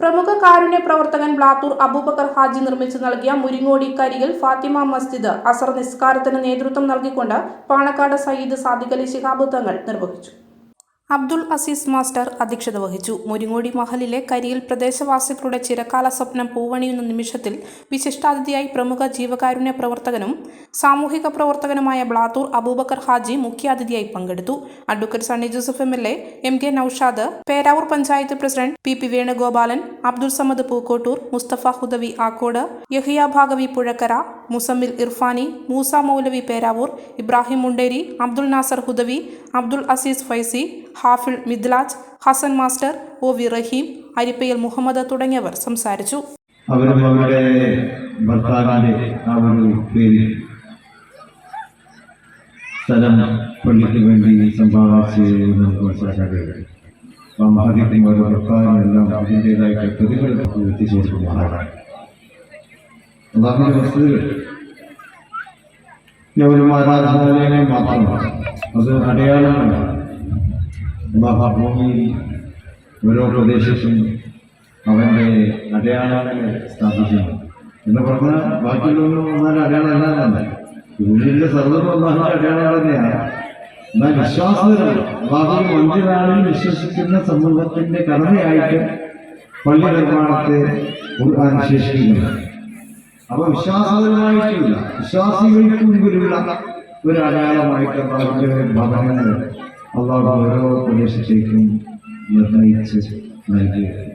പ്രമുഖ കാരുണ്യ പ്രവർത്തകൻ ബ്ലാത്തൂർ അബൂബക്കർ ഹാജി നിർമ്മിച്ചു നൽകിയ മുരിങ്ങോടി കരികിൽ ഫാത്തിമ മസ്ജിദ് അസർ നിസ്കാരത്തിന് നേതൃത്വം നൽകിക്കൊണ്ട് പാണക്കാട് സയ്യിദ് സാദിഖലി അലി ശിഹാബ് തങ്ങൾ നിർവഹിച്ചു. അബ്ദുൾ അസീസ് മാസ്റ്റർ അധ്യക്ഷത വഹിച്ചു. മുരിങ്ങോടി മഹലിലെ കരിയിൽ പ്രദേശവാസികളുടെ ചിരകാല സ്വപ്നം പൂവണിയുന്ന നിമിഷത്തിൽ വിശിഷ്ടാതിഥിയായി പ്രമുഖ ജീവകാരുണ്യ പ്രവർത്തകനും സാമൂഹിക പ്രവർത്തകനുമായ ബ്ലാത്തൂർ അബൂബക്കർ ഹാജി മുഖ്യാതിഥിയായി പങ്കെടുത്തു. Advocate Sunny Joseph M L A M K Naushad Peravoor panchayat president P P Venugopalan Abdul Samad Pookkottur Musthafa Hudawi Akkode Yahya Baqavi Puzhakkara Muzammil Irfani Moosa Moulavi Peravoor Ibrahim Munderi Abdul Nasser Hudawi Abdul Azeez Faizy Hafiz Midlaj Hasan master O V Raheem അരിപ്പയിൽ Muhammad തുടങ്ങിയവർ സംസാരിച്ചു. അവരും അവരുടെ ഭർത്താവിന്റെ സ്ഥലം പള്ളിക്ക് വേണ്ടി സംഭാവന നമുക്ക് മനസ്സിലാക്കാൻ കഴിയും. സാമ്പാദിക്കും ഓരോ ഭർത്താവിനെല്ലാം അതിന്റെതായിട്ട് പ്രതിഫലം എത്തിച്ചു അതാണ് വസ്തുതകൾ കേവലം ആരാധനാലയങ്ങൾ മാത്രമാണ് അത് അടയാളമാണ്. മഹാഭൂമിയിൽ ഓരോ പ്രദേശത്തും അവന്റെ അടയാളങ്ങൾ സ്ഥാപിക്കുന്നു. എന്ന് പറഞ്ഞാൽ ബാക്കിയുള്ളൊന്നും ഒന്നാലും അടയാളമല്ല ഭൂമിയിലെ സർവം വന്നാൽ അടയാളം തന്നെയാണ് എന്നാൽ വിശ്വാസപരമാണ് അള്ളാഹു മന്ദിരാളിൽ വിശ്വസിക്കുന്ന സമൂഹത്തിന്റെ കടമയായിട്ട് പള്ളി നിർമ്മാണത്തെ ഖുർആൻ ശേഷിക്കുന്നു അപ്പൊ വിശ്വാസപരമായിട്ടില്ല വിശ്വാസികൾക്ക് മുമ്പിലുള്ള ഒരു അടയാളമായിട്ട് അള്ളാഹുവിന്റെ ഭവനങ്ങൾ അള്ളാഹ് ഓരോ പ്രദേശത്തേക്കും നിർണയിച്ച് നൽകിയിട്ടുണ്ട്.